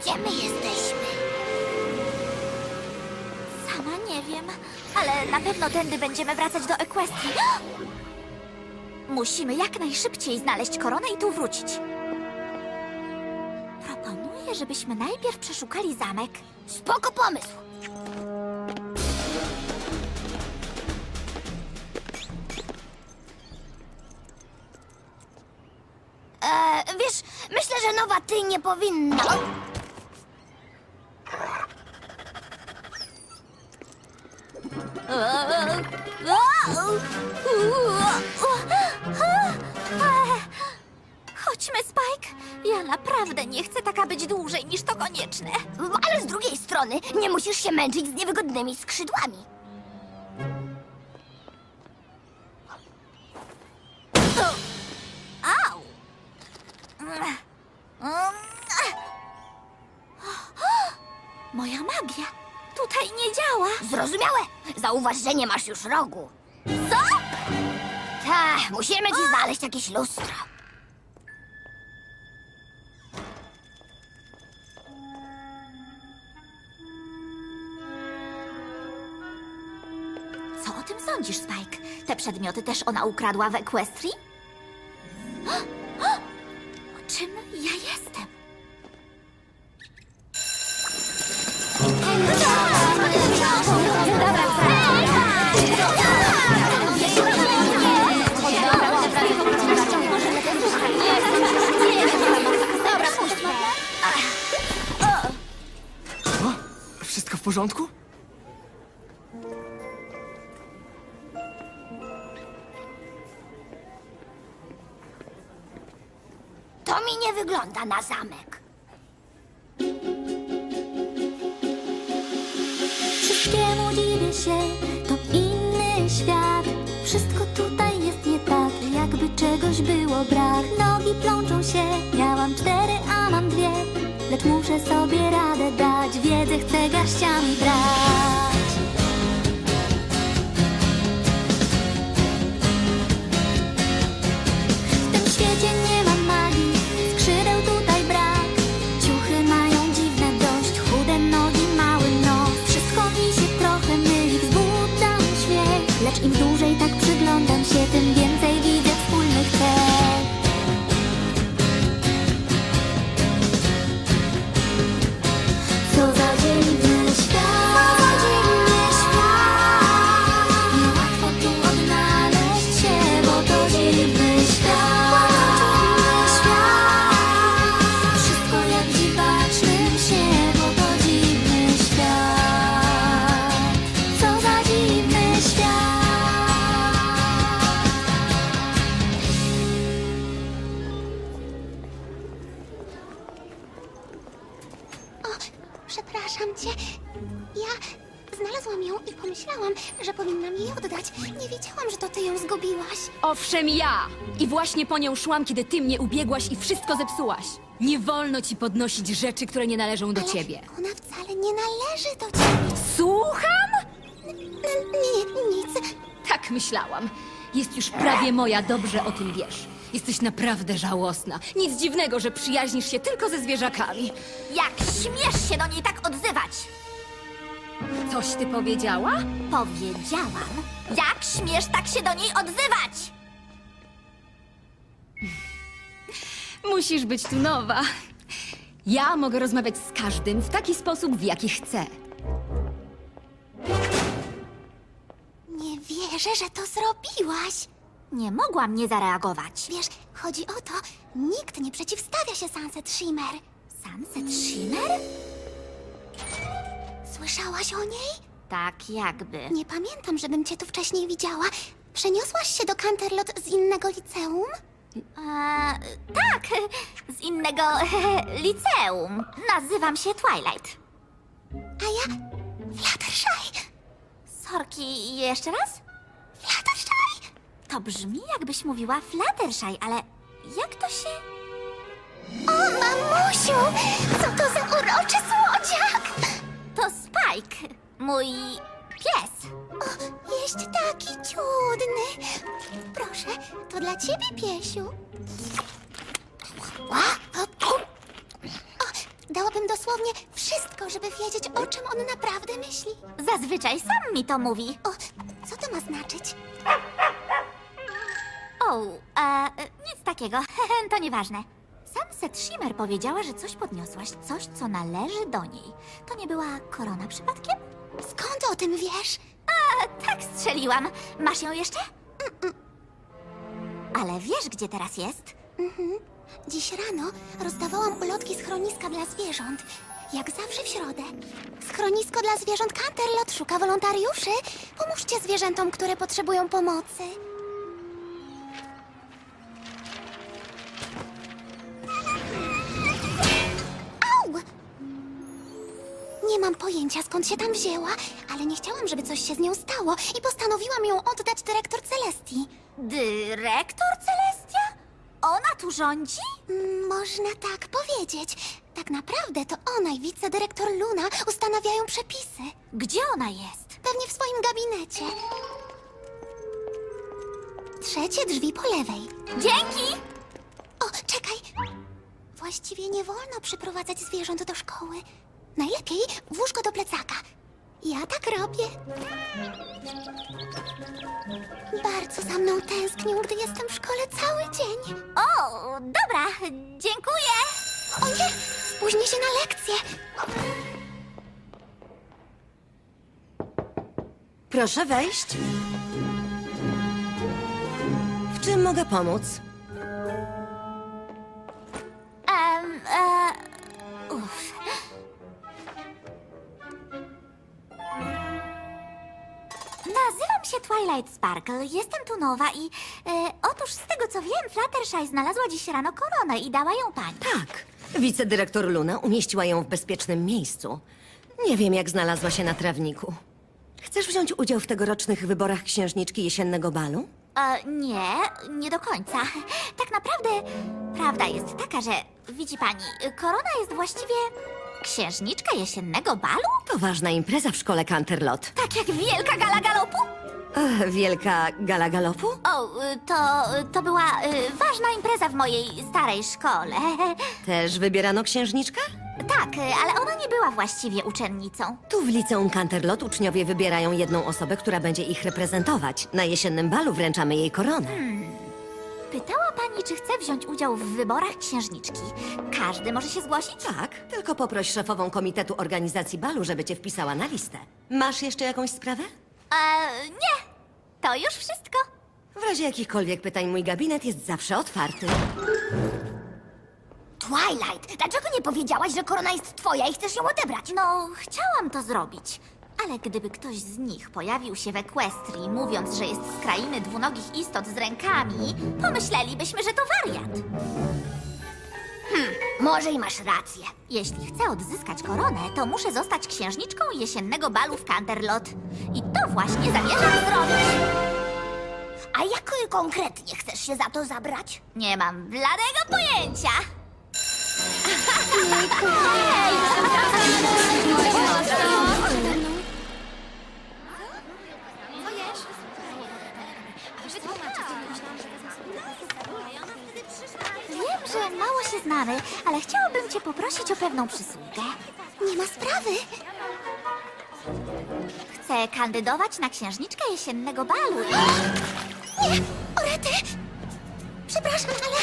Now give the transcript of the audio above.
Gdzie my jesteśmy? Sama nie wiem, ale na pewno tędy będziemy wracać do Equestrii. Musimy jak najszybciej znaleźć koronę i tu wrócić. Proponuję, żebyśmy najpierw przeszukali zamek. Spoko pomysł. E, wiesz, myślę, że nowa ty nie powinna. Chodźmy, Spike. Ja naprawdę nie chcę taka być dłużej niż to konieczne. Ale z drugiej strony nie musisz się męczyć z niewygodnymi skrzydłami. Au! Moja magia tutaj nie działa. Zrozumiałe. Zauważ, że nie masz już rogu. Co? Tak, musimy ci znaleźć jakieś lustro. Co o tym sądzisz, Spike? Te przedmioty też ona ukradła w Equestrii? Porządku? To mi nie wygląda na zamek. Wszystkiemu dziwię się, to inny świat. Wszystko tutaj jest nie tak, jakby czegoś było brak. Nogi plączą się, miałam cztery, a mam dwie. Lecz muszę sobie garściami brać. Że powinnam jej oddać. Nie wiedziałam, że to ty ją zgubiłaś. Owszem, ja! I właśnie po nią szłam, kiedy ty mnie ubiegłaś i wszystko zepsułaś. Nie wolno ci podnosić rzeczy, które nie należą do Ale ciebie. Ona wcale nie należy do ciebie. Słucham? N- nie, nic. Tak myślałam. Jest już prawie moja, dobrze o tym wiesz. Jesteś naprawdę żałosna. Nic dziwnego, że przyjaźnisz się tylko ze zwierzakami. Jak śmiesz się do niej tak odzywać? Coś ty powiedziała? Powiedziałam, jak śmiesz tak się do niej odzywać? Musisz być tu nowa. Ja mogę rozmawiać z każdym w taki sposób, w jaki chcę. Nie wierzę, że to zrobiłaś. Nie mogłam nie zareagować. Wiesz, chodzi o to, nikt nie przeciwstawia się Sunset Shimmer. Sunset Shimmer? Słyszałaś o niej? Tak jakby. Nie pamiętam, żebym cię tu wcześniej widziała. Przeniosłaś się do Canterlot z innego liceum? E, tak, z innego liceum. Nazywam się Twilight. A ja... Fluttershy! Sorki, jeszcze raz? Fluttershy! To brzmi jakbyś mówiła Fluttershy, ale jak to się... O, mamusiu! Co to za uroczy słodziak! Spike, mój pies. O, jest taki cudny. Proszę, to dla ciebie, piesiu. O, Dałabym dosłownie wszystko, żeby wiedzieć, o czym on naprawdę myśli. Zazwyczaj sam mi to mówi. O, co to ma znaczyć? O, e, nic takiego. to nieważne. Sunset Shimmer powiedziała, że coś podniosłaś, coś, co należy do niej. To nie była korona przypadkiem? Skąd o tym wiesz? Tak strzeliłam. Masz ją jeszcze? Ale wiesz, gdzie teraz jest? Dziś rano rozdawałam ulotki schroniska dla zwierząt. Jak zawsze w środę. Schronisko dla zwierząt Canterlot szuka wolontariuszy. Pomóżcie zwierzętom, które potrzebują pomocy. Nie mam pojęcia, skąd się tam wzięła, ale nie chciałam, żeby coś się z nią stało i postanowiłam ją oddać dyrektor Celestii. Dyrektor Celestia? Ona tu rządzi? Mm, Można tak powiedzieć. Tak naprawdę to ona i wicedyrektor Luna ustanawiają przepisy. Gdzie ona jest? Pewnie w swoim gabinecie. Trzecie drzwi po lewej. Dzięki! O, czekaj! Właściwie nie wolno przyprowadzać zwierząt do szkoły. Najlepiej włóż go do plecaka. Ja tak robię. Bardzo za mną tęsknił, gdy jestem w szkole cały dzień. O, dobra, dziękuję. O nie! Spóźnię się na lekcję. Proszę wejść. W czym mogę pomóc? Um, e, uff. Nazywam się Twilight Sparkle, jestem tu nowa i e, otóż z tego co wiem, Fluttershy znalazła dziś rano koronę i dała ją pani. Tak. Wicedyrektor Luna umieściła ją w bezpiecznym miejscu. Nie wiem, jak znalazła się na trawniku. Chcesz wziąć udział w tegorocznych wyborach księżniczki jesiennego balu? E, nie, nie do końca. Tak naprawdę prawda jest taka, że widzi pani, korona jest właściwie księżniczka jesiennego balu? To ważna impreza w szkole Canterlot. Tak jak wielka gala galopu? Ech, wielka gala galopu? O, y, to, to była y, ważna impreza w mojej starej szkole. Też wybierano księżniczkę? Tak, y, ale ona nie była właściwie uczennicą. Tu w liceum Canterlot uczniowie wybierają jedną osobę, która będzie ich reprezentować. Na jesiennym balu wręczamy jej koronę. Pytała pani, czy chce wziąć udział w wyborach księżniczki. Każdy może się zgłosić? Tak, tylko poproś szefową komitetu organizacji balu, żeby cię wpisała na listę. Masz jeszcze jakąś sprawę? E, nie, to już wszystko. W razie jakichkolwiek pytań mój gabinet jest zawsze otwarty. Twilight, dlaczego nie powiedziałaś, że korona jest twoja i chcesz ją odebrać? No, chciałam to zrobić. Ale gdyby ktoś z nich pojawił się w Equestrii, mówiąc, że jest z krainy dwunogich istot z rękami, pomyślelibyśmy, że to wariat. Może i masz rację. Jeśli chcę odzyskać koronę, to muszę zostać księżniczką jesiennego balu w Canterlot. I to właśnie zamierzam zrobić. A jak konkretnie chcesz się za to zabrać? Nie mam bladego pojęcia. się znamy, ale chciałabym cię poprosić o pewną przysługę. Nie ma sprawy. Chcę kandydować na księżniczkę jesiennego balu. Nie, Orety! Przepraszam, ale